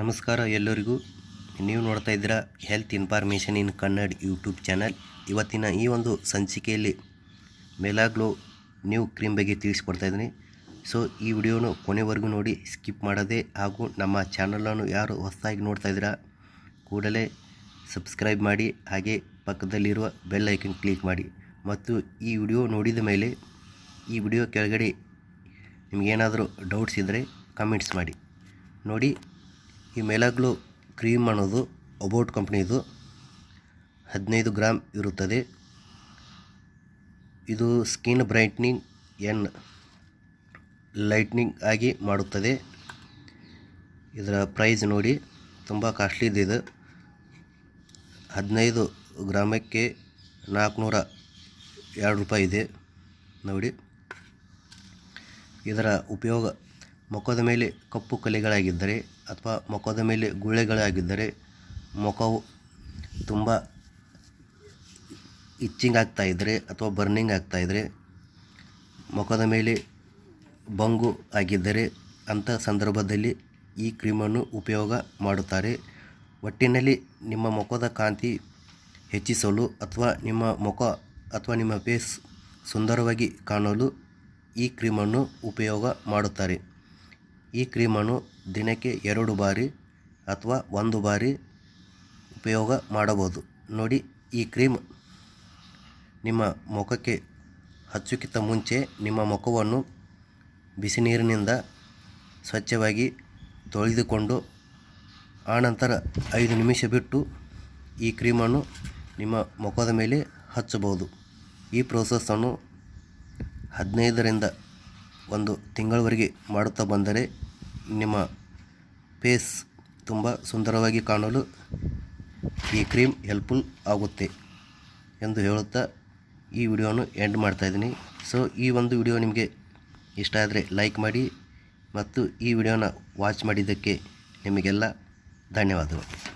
ನಮಸ್ಕಾರ ಎಲ್ಲರಿಗೂ. ನೀವು ನೋಡ್ತಾ ಇದ್ದೀರಾ health information in Kannada YouTube channel ಇವತ್ತಿನ ಈ ಒಂದು ಸಂಚಿಕೆಯಲ್ಲಿ ಮೆಲಾಗ್ಲೋ ನ್ಯೂ ಕ್ರೀಮ್ ಬಗ್ಗೆ ತಿಳಿಸ್ಕೊಡ್ತಾ ಇದ್ದೀನಿ. ಸೊ ಈ ವಿಡಿಯೋನು ಕೊನೆವರೆಗೂ ನೋಡಿ ಸ್ಕಿಪ್ ಮಾಡದೆ ಹಾಗೂ ನಮ್ಮ ಚಾನಲನ್ನು ಯಾರು ಹೊಸದಾಗಿ ನೋಡ್ತಾ ಇದ್ದೀರಾ, ಕೂಡಲೇ ಸಬ್ಸ್ಕ್ರೈಬ್ ಮಾಡಿ, ಹಾಗೆ ಪಕ್ಕದಲ್ಲಿರುವ ಬೆಲ್ ಐಕನ್ ಕ್ಲಿಕ್ ಮಾಡಿ. ಮತ್ತು ಈ ವಿಡಿಯೋ ನೋಡಿದ ಮೇಲೆ, ಈ ವಿಡಿಯೋ ಕೆಳಗಡೆ ನಿಮಗೇನಾದರೂ ಡೌಟ್ಸ್ ಇದ್ದರೆ ಕಮೆಂಟ್ಸ್ ಮಾಡಿ. ನೋಡಿ ಈ ಮೇಲಾಗ್ಲು ಕ್ರೀಮ್ ಅನ್ನೋದು ಅಬೌಟ್ ಕಂಪ್ನಿದು ಹದಿನೈದು ಗ್ರಾಮ್ ಇರುತ್ತದೆ. ಇದು ಸ್ಕಿನ್ ಬ್ರೈಟ್ನಿಂಗ್ ಎನ್ ಲೈಟ್ನಿಂಗ್ ಆಗಿ ಮಾಡುತ್ತದೆ. ಇದರ ಪ್ರೈಸ್ ನೋಡಿ, ತುಂಬ ಕಾಸ್ಟ್ಲಿದು ಇದು. ಹದಿನೈದು ಗ್ರಾಮಕ್ಕೆ ನಾಲ್ಕುನೂರ ಎರಡು ರೂಪಾಯಿ ಇದೆ. ನೋಡಿ, ಇದರ ಉಪಯೋಗ ಮುಖದ ಮೇಲೆ ಕಪ್ಪು ಕಲೆಗಳಾಗಿದ್ದರೆ ಅಥವಾ ಮುಖದ ಮೇಲೆ ಗುಳೆಗಳಾಗಿದ್ದರೆ ಮುಖವು ತುಂಬ ಇಚ್ಚಿಂಗ್ ಆಗ್ತಾ ಇದ್ದರೆ ಅಥವಾ ಬರ್ನಿಂಗ್ ಆಗ್ತಾ ಇದ್ದರೆ ಮುಖದ ಮೇಲೆ ಬಂಗು ಆಗಿದ್ದರೆ ಅಂಥ ಸಂದರ್ಭದಲ್ಲಿ ಈ ಕ್ರೀಮನ್ನು ಉಪಯೋಗ ಮಾಡುತ್ತಾರೆ. ಒಟ್ಟಿನಲ್ಲಿ ನಿಮ್ಮ ಮುಖದ ಕಾಂತಿ ಹೆಚ್ಚಿಸಲು ಅಥವಾ ನಿಮ್ಮ ಮುಖ ಅಥವಾ ನಿಮ್ಮ ಫೇಸ್ ಸುಂದರವಾಗಿ ಕಾಣಲು ಈ ಕ್ರೀಮನ್ನು ಉಪಯೋಗ ಮಾಡುತ್ತಾರೆ. ಈ ಕ್ರೀಮನ್ನು ದಿನಕ್ಕೆ ಎರಡು ಬಾರಿ ಅಥವಾ ಒಂದು ಬಾರಿ ಉಪಯೋಗ ಮಾಡಬಹುದು. ನೋಡಿ ಈ ಕ್ರೀಮ್. ನಿಮ್ಮ ಮುಖಕ್ಕೆ ಹಚ್ಚುಕ್ಕಿಂತ ಮುಂಚೆ ನಿಮ್ಮ ಮುಖವನ್ನು ಬಿಸಿ ನೀರಿನಿಂದ ಸ್ವಚ್ಛವಾಗಿ ತೊಳೆದುಕೊಂಡು ಆನಂತರ ಐದು ನಿಮಿಷ ಬಿಟ್ಟು ಈ ಕ್ರೀಮನ್ನು ನಿಮ್ಮ ಮುಖದ ಮೇಲೆ ಹಚ್ಚಬಹುದು. ಈ ಪ್ರೋಸೆಸ್ಸನ್ನು ಹದಿನೈದರಿಂದ ಒಂದು ತಿಂಗಳವರೆಗೆ ಮಾಡುತ್ತಾ ಬಂದರೆ ನಿಮ್ಮ ಫೇಸ್ ತುಂಬ ಸುಂದರವಾಗಿ ಕಾಣಲು ಈ ಕ್ರೀಮ್ ಹೆಲ್ಪ್ಫುಲ್ ಆಗುತ್ತೆ ಎಂದು ಹೇಳುತ್ತಾ ಈ ವಿಡಿಯೋನು ಎಂಡ್ ಮಾಡ್ತಾಯಿದ್ದೀನಿ ಸೊ ಈ ಒಂದು ವಿಡಿಯೋ ನಿಮಗೆ ಇಷ್ಟ ಆದರೆ ಲೈಕ್ ಮಾಡಿ ಮತ್ತು ಈ ವಿಡಿಯೋನ ವಾಚ್ ಮಾಡಿದ್ದಕ್ಕೆ ನಿಮಗೆಲ್ಲ ಧನ್ಯವಾದಗಳು.